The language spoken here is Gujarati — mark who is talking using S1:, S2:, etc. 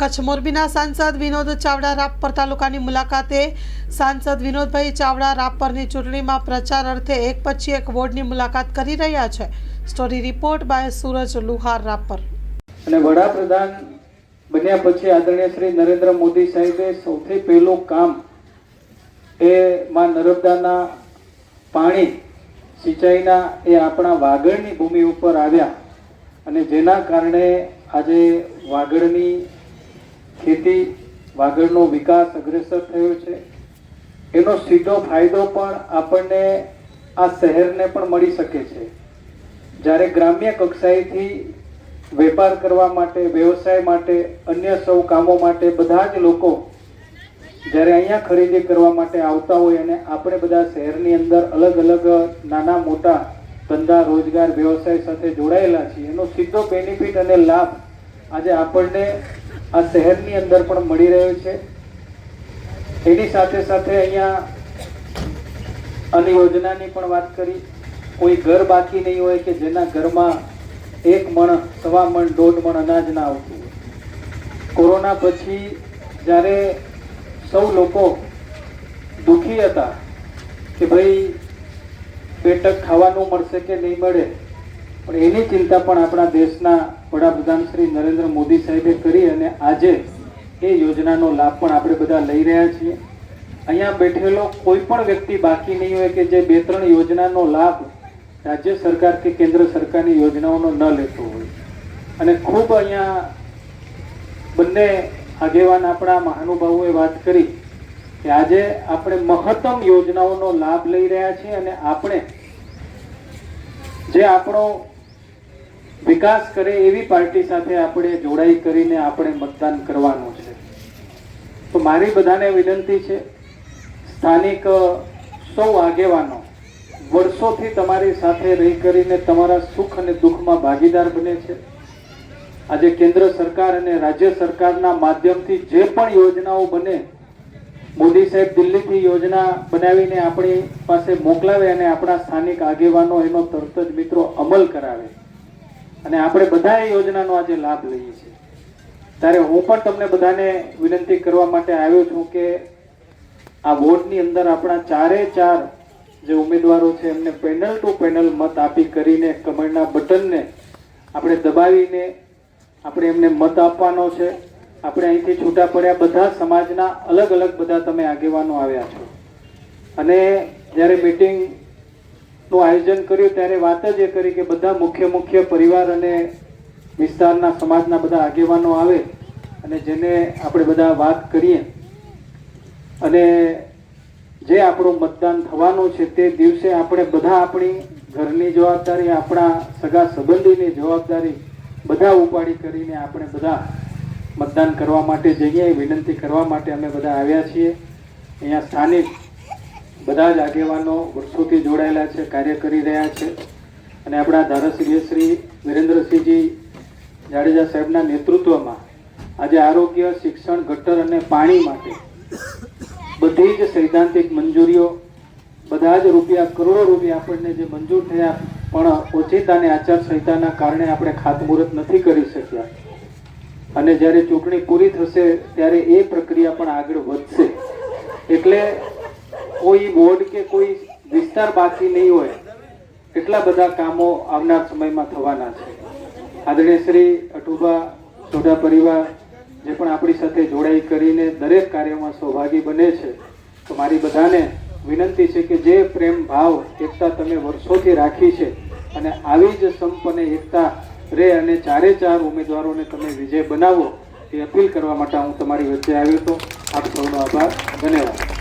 S1: કચ્છ મોરબીના સાંસદ વિનોદ ચાવડા રાપર તાલુકાની મુલાકાતે સાંસદ વિનોદભાઈ ચાવડા રાપરની ચૂંટણીમાં પ્રચાર અર્થે એક પછી એક વોર્ડની મુલાકાત કરી રહ્યા છે. Story report by Suraj Luhar Rapar.
S2: અને વડાપ્રધાન બન્યા પછી આદરણીય શ્રી નરેન્દ્ર મોદી સાહેબે સૌથી પહેલું કામ એ માં નર્મદાના પાણી સિંચાઈના એ આપણા વાગડની ભૂમિ ઉપર આવ્યા અને જેના કારણે આજે વાગડની ખેતી વાગડનો વિકાસ અગ્રેસર થયો છે. એનો સીધો ફાયદો પણ આપણને આ શહેરને પણ મળી શકે છે. જ્યારે ગ્રામ્ય કક્ષાએથી વેપાર કરવા માટે, વ્યવસાય માટે, અન્ય સૌ કામો માટે બધા જ લોકો જ્યારે અહીંયા ખરીદી કરવા માટે આવતા હોય અને આપણે બધા શહેરની અંદર અલગ અલગ નાના મોટા ધંધા, રોજગાર, વ્યવસાય સાથે જોડાયેલા છીએ, એનો સીધો બેનિફિટ અને લાભ આજે આપણને આ શહેરની અંદર પણ મળી રહ્યો છે. એની સાથે સાથે અહીંયા અને યોજનાની પણ વાત કરી. કોઈ ઘર બાકી નહીં હોય કે જેના ઘરમાં એક મણ, સવા મણ, દોઢ મણ અનાજ ના આવતું હોય. કોરોના પછી જ્યારે સૌ લોકો દુઃખી હતા કે ભાઈ બેઠક ખાવાનું મળશે કે નહીં મળે, પણ એની ચિંતા પણ આપણા દેશના વડાપ્રધાન શ્રી નરેન્દ્ર મોદી સાહેબે કરી અને આજે એ યોજનાનો લાભ પણ આપણે બધા લઈ રહ્યા છીએ. અહીંયા બેઠેલો કોઈ પણ વ્યક્તિ બાકી નહીં હોય કે જે બે ત્રણ યોજનાનો લાભ રાજ્ય સરકાર કે કેન્દ્ર સરકારની યોજનાઓનો ન લેતો હોય. અને ખૂબ અહીંયા બંને આગેવાન આપણા મહાનુભાવોએ વાત કરી કે આજે આપણે મહત્તમ યોજનાઓનો લાભ લઈ રહ્યા છીએ અને આપણે જે આપણો વિકાસ કરે એવી પાર્ટી સાથે આપણે જોડાઈ કરીને આપણે મતદાન કરવાનું છે. તો મારી બધાને વિનંતી છે, સ્થાનિક સૌ આગેવાનો, વર્ષોથી તમારી સાથે રહી કરીને તમારા સુખ અને દુઃખમાં ભાગીદાર બને છે. આજે કેન્દ્ર સરકાર અને રાજ્ય સરકારના માધ્યમથી જે પણ યોજનાઓ બને, મોદી સાહેબ દિલ્હીથી યોજના બનાવીને આપણી પાસે મોકલાવે અને આપણા સ્થાનિક આગેવાનો એનો તરત જ મિત્રો અમલ કરાવે. અને આપણે બધા યોજનાનો આજે લાભ લઈએ છીએ. ત્યારે હું પણ તમને બધાને વિનંતી કરવા માટે આવ્યો છું કે આ વોર્ડની અંદર આપણા ચારે ચાર જે ઉમેદવારો છે, એમને પેનલ ટુ પેનલ મત આપી કરીને કમળના બટનને આપણે દબાવીને આપણે એમને મત આપવાનો છે. આપણે અહીંથી છૂટા પડ્યા બધા સમાજના અલગ અલગ બધા તમે આગેવાનો આવ્યા છો. અને જ્યારે મીટિંગ નું આયોજન કર્યું ત્યારે વાત જ એ કરી કે બધા મુખ્ય મુખ્ય પરિવાર અને વિસ્તારના સમાજના બધા આગેવાનો આવે અને જેને આપણે બધા વાત કરીએ. અને જે આપણું મતદાન થવાનું છે તે દિવસે આપણે બધા આપણી ઘરની જવાબદારી, આપણા સગા સંબંધીની જવાબદારી બધા ઉપાડી કરીને આપણે બધા મતદાન કરવા માટે જઈએ. વિનંતી કરવા માટે અમે બધા આવ્યા છીએ. અહીંયા સ્થાનિક બધા જ આગેવાનો વર્ષોથી જોડાયેલા છે, કાર્ય કરી રહ્યા છે. અને આપણા ધારાસભ્ય શ્રી વિરેન્દ્રસિંહજી જાડેજા સાહેબના નેતૃત્વમાં આજે આરોગ્ય, શિક્ષણ, ગટર અને પાણી માટે બધી જ સૈદ્ધાંતિક મંજૂરીઓ, બધા જ રૂપિયા, કરોડો રૂપિયા આપણને જે મંજૂર થયા પણ ઓચિતાને આચારસંહિતાના કારણે આપણે ખાતમુહૂર્ત નથી કરી શક્યા. અને જ્યારે ચૂંટણી પૂરી થશે, ત્યારે એ પ્રક્રિયા પણ આગળ વધશે. એટલે કોઈ બોર્ડ કે કોઈ વિસ્તાર બાકી નહીં હોય, એટલા બધા કામો આવનાર સમયમાં થવાના છે. આદરણીય શ્રી અટુભા સોઢા પરિવાર, જે પણ આપણી સાથે જોડાઈ કરીને દરેક કાર્યમાં સહભાગી બને છે, તો મારી બધાને વિનંતી છે કે જે પ્રેમ ભાવ, એકતા તમે વર્ષોથી રાખી છે અને આવી જ સંપ એકતા રે અને ચારે ચાર ઉમેદવારોને તમે વિજય બનાવો, એ અપીલ કરવા માટે હું તમારી વચ્ચે આવ્યો હતો. આપ સૌનો આભાર. ધન્યવાદ.